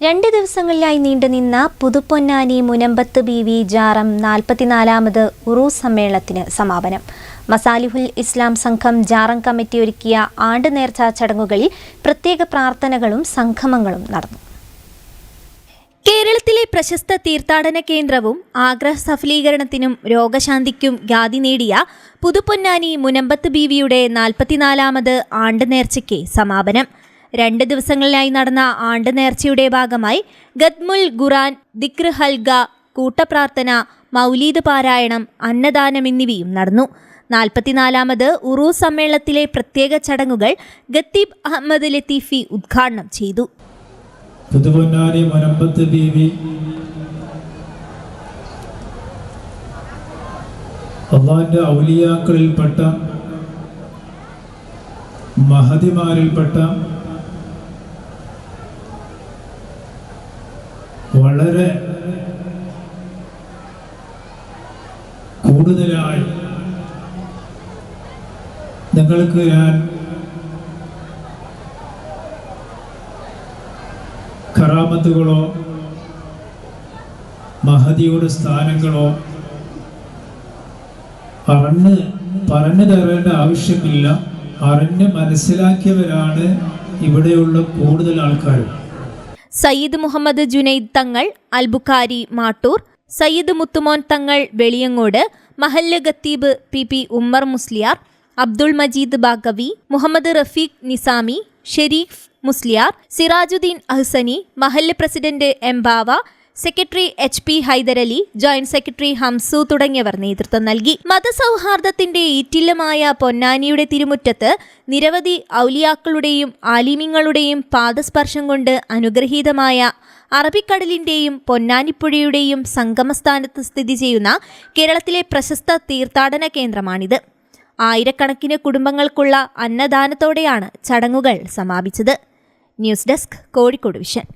രണ്ട് ദിവസങ്ങളിലായി നീണ്ടുനിന്ന പുതുപ്പൊന്നാനി മുനമ്പത്ത് ബി വി ജാറം നാൽപ്പത്തിനാലാമത് ഉറു സമ്മേളനത്തിന് സമാപനം. മസാലിഹുൽ ഇസ്ലാം സംഘം ജാറം കമ്മിറ്റി ഒരുക്കിയ ആണ്ട് നേർച്ച ചടങ്ങുകളിൽ പ്രത്യേക പ്രാർത്ഥനകളും സംഗമങ്ങളും നടന്നു. കേരളത്തിലെ പ്രശസ്ത തീർത്ഥാടന കേന്ദ്രവും ആഗ്രഹ സഫലീകരണത്തിനും രോഗശാന്തിക്കും ഖ്യാതി നേടിയ പുതുപ്പൊന്നാനി മുനമ്പത്ത് ബീവിയുടെ നാൽപ്പത്തിനാലാമത് ആണ്ട് നേർച്ചയ്ക്ക് സമാപനം. രണ്ട് ദിവസങ്ങളിലായി നടന്ന ആണ്ട് നേർച്ചയുടെ ഭാഗമായി ഗദ്മുൽ ഖുറാൻ ദിക്ർ ഹൽഗ കൂട്ടപ്രാർത്ഥന മൗലീദ് പാരായണം അന്നദാനം എന്നിവയും നടന്നു. നാൽപ്പത്തിനാലാമത് ഉറു സമ്മേളനത്തിലെ പ്രത്യേക ചടങ്ങുകൾ ഗത്തീബ് അഹമ്മദ് ലത്തീഫി ഉദ്ഘാടനം ചെയ്തു. പുതുപൊന്നാനി മരമ്പത്ത് ഔലിയാക്കളിൽപ്പെട്ട മഹതിമാരിൽപ്പെട്ട വളരെ കൂടുതലായി നിങ്ങൾക്ക് ഞാൻ കറാമത്തുകളോ മഹതിയുടെ സ്ഥാനങ്ങളോ പറഞ്ഞ് പറഞ്ഞു തരേണ്ട ആവശ്യമില്ല. അറിഞ്ഞ് മനസ്സിലാക്കിയവരാണ് ഇവിടെയുള്ള കൂടുതൽ ആൾക്കാരും. സയ്യിദ് മുഹമ്മദ് ജുനൈദ് തങ്ങൾ അൽബുഖാരി മാട്ടൂർ സയ്യിദ് മുത്തുമോൻ തങ്ങൾ വെളിയങ്ങോട് മഹല്ല ഖത്തീബ് പി പി ഉമ്മർ മുസ്ലിയാർ അബ്ദുൾ മജീദ് ബാഗവി മുഹമ്മദ് റഫീഖ് നിസാമി ഷെരീഫ് മുസ്ലിയാർ സിറാജുദ്ദീൻ അഹ്സനി മഹല്ല് president M Bava secretary H P Haidarali joint secretary Hamsu തുടങ്ങിയവർ നേതൃത്വം നൽകി. മതസൗഹാർദ്ദത്തിന്റെ ഈറ്റില്ലമായ പൊന്നാനിയുടെ തിരുമുറ്റത്ത് നിരവധി ഔലിയാക്കളുടെയും ആലിമ്യങ്ങളുടെയും പാദസ്പർശം കൊണ്ട് അനുഗ്രഹീതമായ അറബിക്കടലിന്റെയും പൊന്നാനിപ്പുഴയുടെയും സംഗമസ്ഥാനത്ത് സ്ഥിതി ചെയ്യുന്ന കേരളത്തിലെ പ്രശസ്ത തീർത്ഥാടന കേന്ദ്രമാണിത്. ആയിരക്കണക്കിന് കുടുംബങ്ങൾക്കുള്ള അന്നദാനത്തോടെയാണ് ചടങ്ങുകൾ സമാപിച്ചത്. News desk Kozhikode Vision.